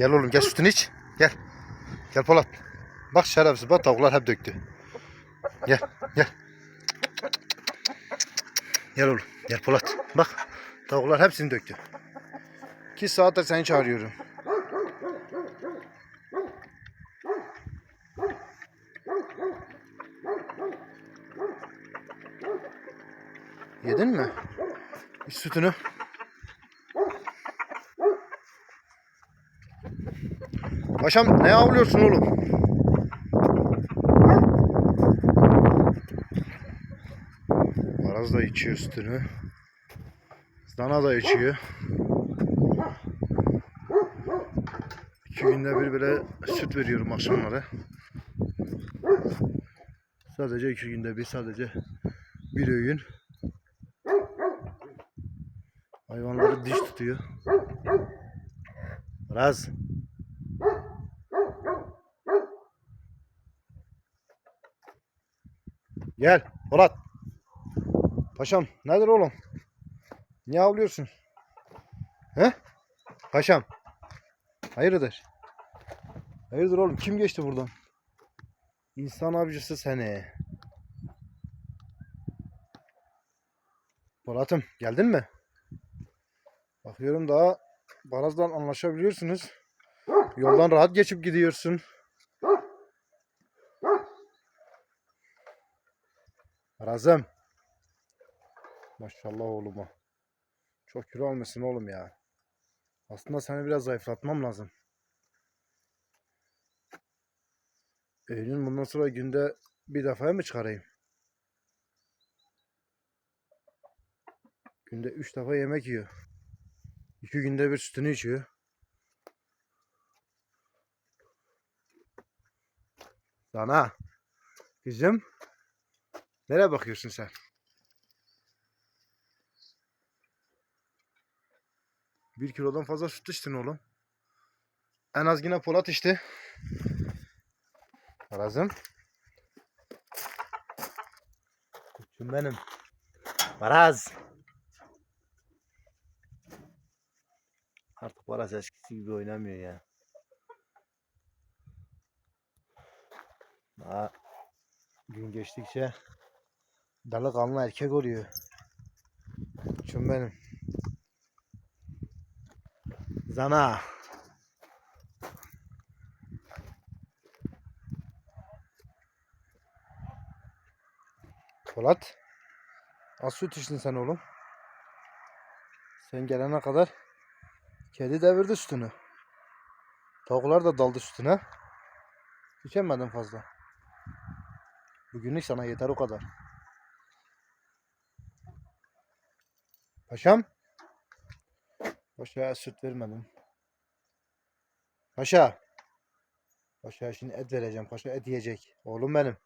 Gel oğlum gel sütünü iç. Gel. Gel Polat. Bak şerefsiz bak tavuklar hep döktü. Gel gel. Gel oğlum gel Polat. Bak tavuklar hepsini döktü. İki saattir seni çağırıyorum. Yedin mi? Sütünü. Paşam ne avlıyorsun oğlum? Araz da içiyor sütünü. Dana da içiyor. İki günde bir böyle süt veriyorum akşamları. Sadece iki günde bir sadece bir öğün. Hayvanları diş tutuyor. Araz. Gel Polat. Paşam nedir oğlum? Niye avlıyorsun? He? Paşam. Hayırdır? Hayırdır oğlum? Kim geçti buradan? İnsan avcısı seni. Polat'ım geldin mi? Bakıyorum daha Baraz'dan anlaşabiliyorsunuz. Yoldan rahat geçip gidiyorsun. Baraz'ım. Maşallah oğluma. Çok kilo almışsın oğlum ya. Aslında seni biraz zayıflatmam lazım. Öğünün bundan sonra günde bir defaya mı çıkarayım? Günde üç defa yemek yiyor. İki günde bir sütünü içiyor. Sana. Kızım. Nereye bakıyorsun sen? Bir kilodan fazla süt içtin oğlum. En az yine Polat içti. Arazım. Koçum benim. Maraz. Artık Maraz eskisi gibi oynamıyor ya. Daha gün geçtikçe delikanlı erkek oluyor. Koçum benim. Zana. Polat. Az süt içtin sen oğlum. Sen gelene kadar kedi devirdi sütünü. Tavuklar da daldı sütüne. İçemedin fazla. Bugünlük sana yeter o kadar. Paşam. Paşa'ya süt vermedim. Paşa. Paşa'ya şimdi et vereceğim. Paşa et yiyecek. Oğlum benim.